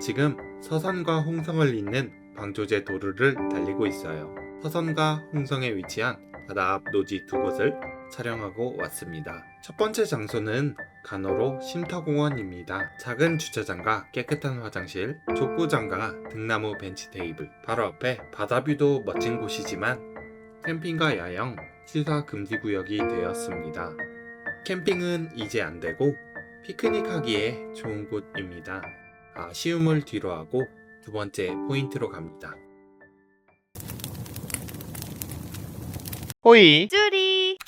지금 서산과 홍성을 잇는 방조제 도로를 달리고 있어요. 서산과 홍성에 위치한 바다 앞 노지 두 곳을 촬영하고 왔습니다. 첫 번째 장소는 간호로 쉼터공원입니다. 작은 주차장과 깨끗한 화장실, 족구장과 등나무 벤치 테이블, 바로 앞에 바다뷰도 멋진 곳이지만 캠핑과 야영, 시사 금지 구역이 되었습니다. 캠핑은 이제 안 되고 피크닉 하기에 좋은 곳입니다. 아쉬움을 뒤로 하고 두 번째 포인트로 갑니다. 호이! 쭈리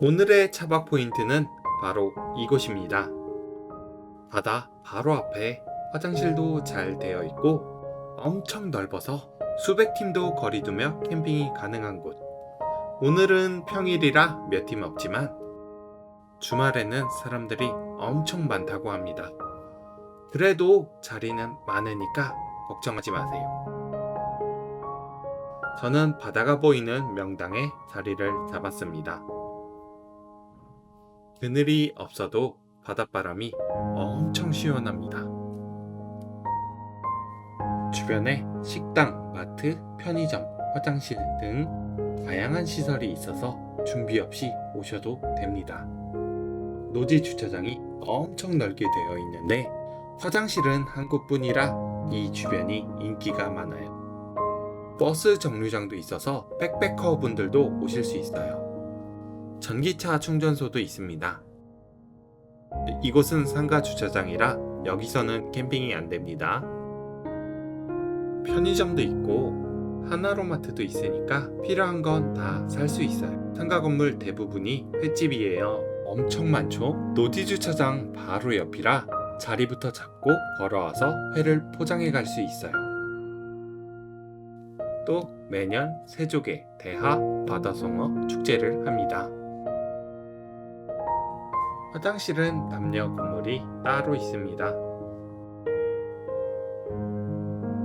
오늘의 차박 포인트는 바로 이곳입니다. 바다 바로 앞에 화장실도 잘 되어 있고 엄청 넓어서 수백 팀도 거리두며 캠핑이 가능한 곳. 오늘은 평일이라 몇 팀 없지만 주말에는 사람들이 엄청 많다고 합니다. 그래도 자리는 많으니까 걱정하지 마세요. 저는 바다가 보이는 명당에 자리를 잡았습니다. 그늘이 없어도 바닷바람이 엄청 시원합니다. 주변에 식당, 마트, 편의점, 화장실 등 다양한 시설이 있어서 준비 없이 오셔도 됩니다. 노지 주차장이 엄청 넓게 되어 있는데 화장실은 한 곳뿐이라 이 주변이 인기가 많아요. 버스 정류장도 있어서 백패커 분들도 오실 수 있어요. 전기차 충전소도 있습니다. 이곳은 상가 주차장이라 여기서는 캠핑이 안 됩니다. 편의점도 있고 하나로마트도 있으니까 필요한 건 다 살 수 있어요. 상가 건물 대부분이 횟집이에요. 엄청 많죠? 노지 주차장 바로 옆이라 자리부터 잡고 걸어와서 회를 포장해 갈 수 있어요. 또 매년 세조개, 대하, 바다송어 축제를 합니다. 화장실은 남녀 건물이 따로 있습니다.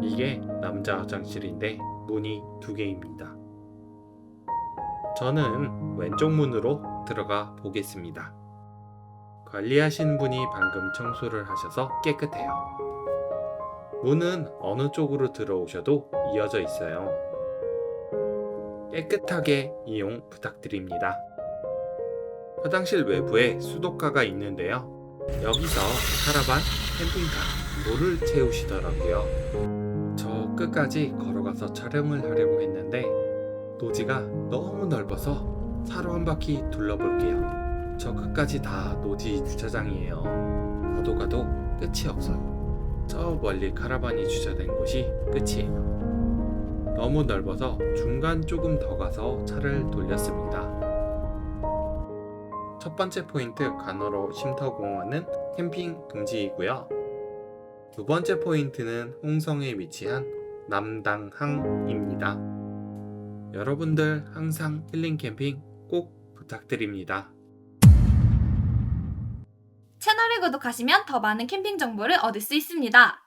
이게 남자 화장실인데 문이 두 개입니다. 저는 왼쪽 문으로 들어가 보겠습니다. 관리하신 분이 방금 청소를 하셔서 깨끗해요. 문은 어느 쪽으로 들어오셔도 이어져 있어요. 깨끗하게 이용 부탁드립니다. 화장실 외부에 수도가가 있는데요. 여기서 카라반, 캠핑카, 물을 채우시더라고요. 저 끝까지 걸어가서 촬영을 하려고 했는데 노지가 너무 넓어서 차로 한 바퀴 둘러볼게요. 저 끝까지 다 노지 주차장이에요. 가도 가도 끝이 없어요. 저 멀리 카라반이 주차된 곳이 끝이에요. 너무 넓어서 중간 조금 더 가서 차를 돌렸습니다. 첫 번째 포인트 간호로 쉼터공원은 캠핑 금지이고요. 두 번째 포인트는 홍성에 위치한 남당항입니다. 여러분들 항상 힐링 캠핑 꼭 부탁드립니다. 채널을 구독하시면 더 많은 캠핑 정보를 얻을 수 있습니다.